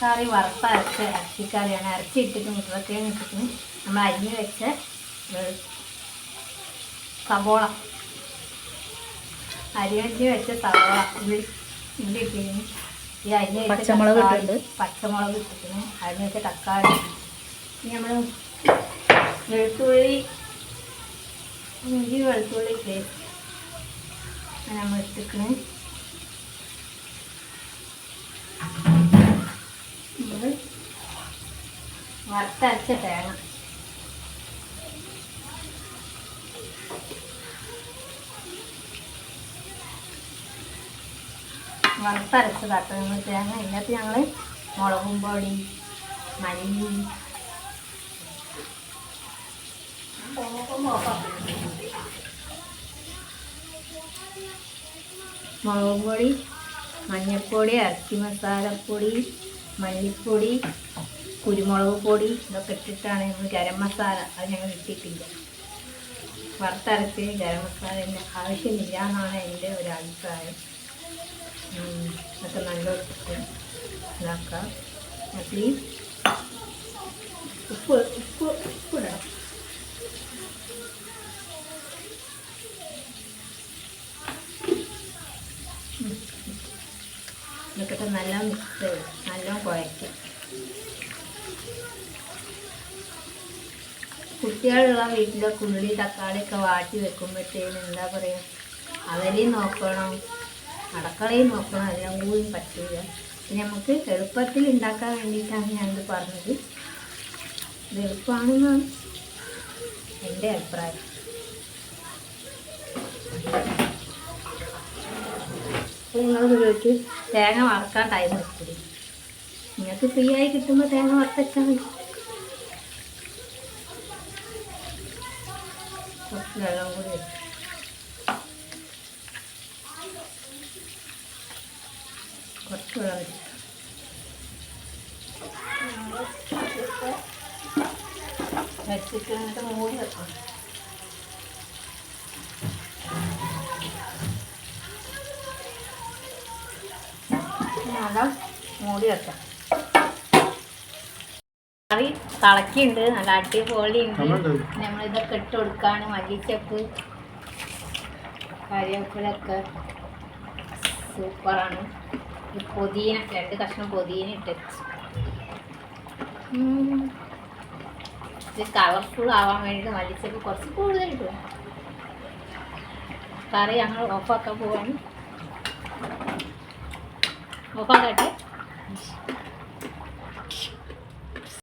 കറി വറുത്തരച്ച് ഇറച്ചിക്കറിയാണ്. ഇറച്ചി ഇട്ടിട്ട് മുട്ടക്കേ ഇട്ടിട്ട് നമ്മൾ അരിഞ്ഞ് വെച്ച സവോള. അരിഞ്ഞ് വെച്ച സവോള. ഉള്ളി ഉള്ളി ഇട്ടിരുന്നു ഈ അരിഞ്ഞ് വെച്ച പച്ചമുളക്. പച്ചമുളക് ഇട്ടിരുന്നു അരിഞ്ഞ് വെച്ച തക്കാളി. ഇനി നമ്മൾ വെളുത്തുള്ളി ഇഞ്ചി വെളുത്തുള്ളി പേസ്റ്റ് നമ്മൾ ഇട്ടിക്കണ് വറുത്തരച്ച തേങ്ങ വറുത്തരച്ചതാട്ടോ ഞങ്ങൾ തേങ്ങ ഇതിനകത്ത് ഞങ്ങൾ മുളകും പൊടി മല്ലി മുളക് പൊടി മഞ്ഞൾപ്പൊടി ഇറച്ചി മസാലപ്പൊടി കുരുമുളക് പൊടി ഇതൊക്കെ ഇട്ടിട്ടാണ് നമ്മൾ ഗരം മസാല അത് ഞങ്ങൾ ഇട്ടിട്ടില്ല. വറുത്തരച്ച് ഗരം മസാലേന്റെ ആവശ്യമില്ല എന്നാണ് എന്റെ ഒരു അഭിപ്രായം. അതൊക്കെ നല്ല ഇതാക്കാം. അപ്പം ഈ ഉപ്പ് ഉപ്പ് ഉപ്പിടണം ഇതൊക്കെ നല്ല മിക്സ് നല്ല കുഴയ്ക്കും. കുട്ടികളുള്ള വീട്ടിലെ ഉള്ളി തക്കാളി ഒക്കെ വാട്ടി വെക്കുമ്പോഴത്തേനും എന്താ പറയുക അവരെയും നോക്കണം. അടക്കളയും നോക്കണം. എല്ലാം കൂടി പറ്റില്ല നമുക്ക് എളുപ്പത്തിൽ ഉണ്ടാക്കാൻ വേണ്ടിയിട്ടാണ് ഞാനിത് പറഞ്ഞത്. ഇത് എളുപ്പമാണെന്നാണ് എന്റെ അഭിപ്രായം. നിങ്ങൾ ചോദിച്ചു തേങ്ങ വറക്കാൻ ടൈം എടുക്കില്ല നിങ്ങൾക്ക് ഫ്രീ ആയി കിട്ടുമ്പോൾ തേങ്ങ വറുത്തച്ചാൽ മതി. വെള്ളം കൂടി. കുറച്ച് വെള്ളം വെച്ചിട്ട് വെച്ചിട്ട് എന്നിട്ട് മൂടി വെക്കണം. നല്ല മൂടി വെക്കാം. കറി തിളക്കിണ്ട് നല്ല അടിപൊളി ഉണ്ട് നമ്മളിതൊക്കെ ഇട്ട് കൊടുക്കാണ് മല്ലിച്ചപ്പ് കറിവേപ്പിലൊക്കെ സൂപ്പറാണ്. പൊതിന രണ്ട് കഷ്ണം പൊതിന ഇട്ട്. ഇത് കളർഫുൾ ആവാൻ വേണ്ടിയിട്ട് മല്ലിച്ചപ്പ് കുറച്ച് കൂടുതൽ ഇട്ടു കറി ഞങ്ങൾ ഓഫാക്കാൻ പോവാണ്. ഓഫാക്കട്ടെ?